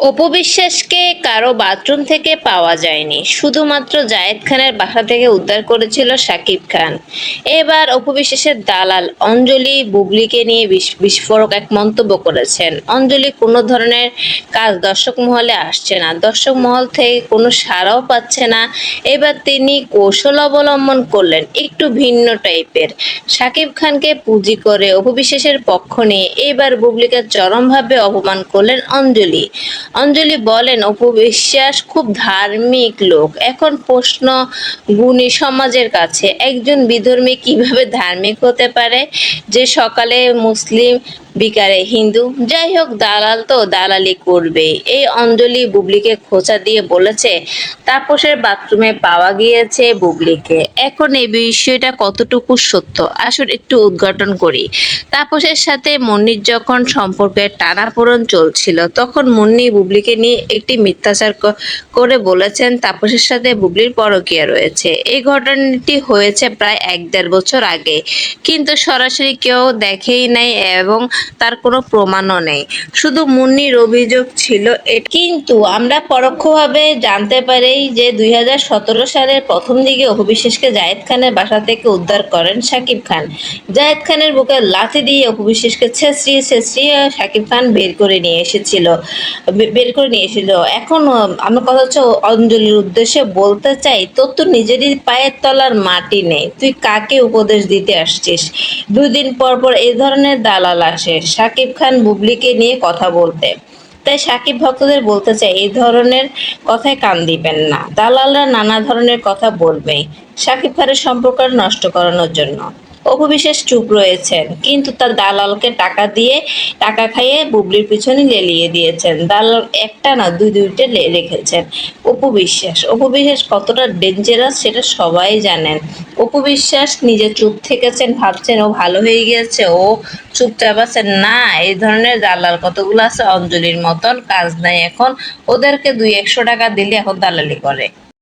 অপবিশ্বাসকে কারও বাথরুম থেকে পাওয়া যায়নি। শুধুমাত্র জায়েদ খানের বাসা থেকে উদ্ধার করেছিল শাকিব খান। এবার অপবিশ্বাসের দালাল অঞ্জলি বুবলিকে নিয়ে বিস- বিস্ফোরক এক মন্তব্য করেছেন। অঞ্জলি কোনো ধরনের কাজ দর্শক মহলে আসছে না। দর্শক মহল থেকে কোনো সাড়াও পাচ্ছে না। এবার তিনি কৌশল অবলম্বন করলেন একটু ভিন্ন টাইপের। শাকিব খানকে পুঁজি করে অপবিশ্বাসের পক্ষ নিয়ে এবার বুবলিকে চরমভাবে অপমান করলেন অঞ্জলি। অঞ্জলি বলেন অপবিশ্বাস খুব ধার্মিক লোক। এখন প্রশ্ন গুণী সমাজের কাছে, একজন বিধর্মী কীভাবে ধার্মিক হতে পারে? যে সকালে মুসলিম বিকারে হিন্দু, যাই হোক, দালাল তো দালালি করবে। এই অঞ্জলি বুবলিকে খোঁচা দিয়ে বলেছে, তাপসের বাথরুমে পাওয়া গিয়েছে বুবলিকে। এখন এই বিষয়টা কতটুকু সত্য? আসুন একটু উদ্ঘাটন করি। তাপসের সাথে মুন্নির যখন সম্পর্কের টানাপোড়ন চলছিল, তখন মুন্নি বুবলিকে নিয়ে একটি মিথ্যাচার করে বলেছেন তাপসের সাথে বুবলির পরকীয়া রয়েছে। এই ঘটনাটি হয়েছে প্রায় এক দেড় বছর আগে। কিন্তু সরাসরি কেউ দেখেই নাই এবং তার কোনো প্রমাণও নেই। শুধু মুন্নির অভিযোগ ছিল কিন্তু আমরা পরোক্ষভাবে জানতে পারি যে দুই হাজার সতেরো সালের প্রথম দিকে অপবিশ্বাসকে জায়েদ খানের বাসা থেকে উদ্ধার করেন শাকিব খান। জায়েদ খানের বুকে লাথি দিয়ে অপবিশ্বাসকে ছেঁচড়িয়ে ছেঁচড়িয়ে শাকিব খান বের করে নিয়ে এসেছিল। বের করে নিয়ে এসেছিল এখন আমার কথা হচ্ছে অঞ্জলির উদ্দেশ্যে বলতে চাই, তোর তো নিজেরই পায়ের তলার মাটি নেই। তুই কাকে উপদেশ দিতে আসছিস? দুই দিন পর পর এই ধরনের দালাল আসে। শাকিব খান বুবলিকে নিয়ে কথা বলতে। তাই সাকিব ভক্তদের বলতে চাই এই ধরনের কথায় কান দিবেন না। দালালরা নানা ধরনের কথা বলবে সাকিব খানের সম্পর্ক নষ্ট করানোর জন্য। অপবিশ্বাস চুপ রয়েছেন, কিন্তু তার দালালকে টাকা দিয়ে টাকা খাইয়ে বুবলির পিছনে লেলিয়ে দিয়েছেন। দালাল একটা না দুই দুইটে রেখেছেন। অপবিশ্বাস অপবিশ্বাস কতটা ডেঞ্জারাস সেটা সবাই জানেন। অপবিশ্বাস নিজে চুপ থেকেছেন, ভাবছেন ও ভালো হয়ে গিয়েছে, ও চুপচাপ আছেন না, এই ধরনের দালাল কতগুলো আছে? অঞ্জলির মতন কাজ নাই এখন। ওদেরকে দুই একশো টাকা দিলে এখন দালালি করে।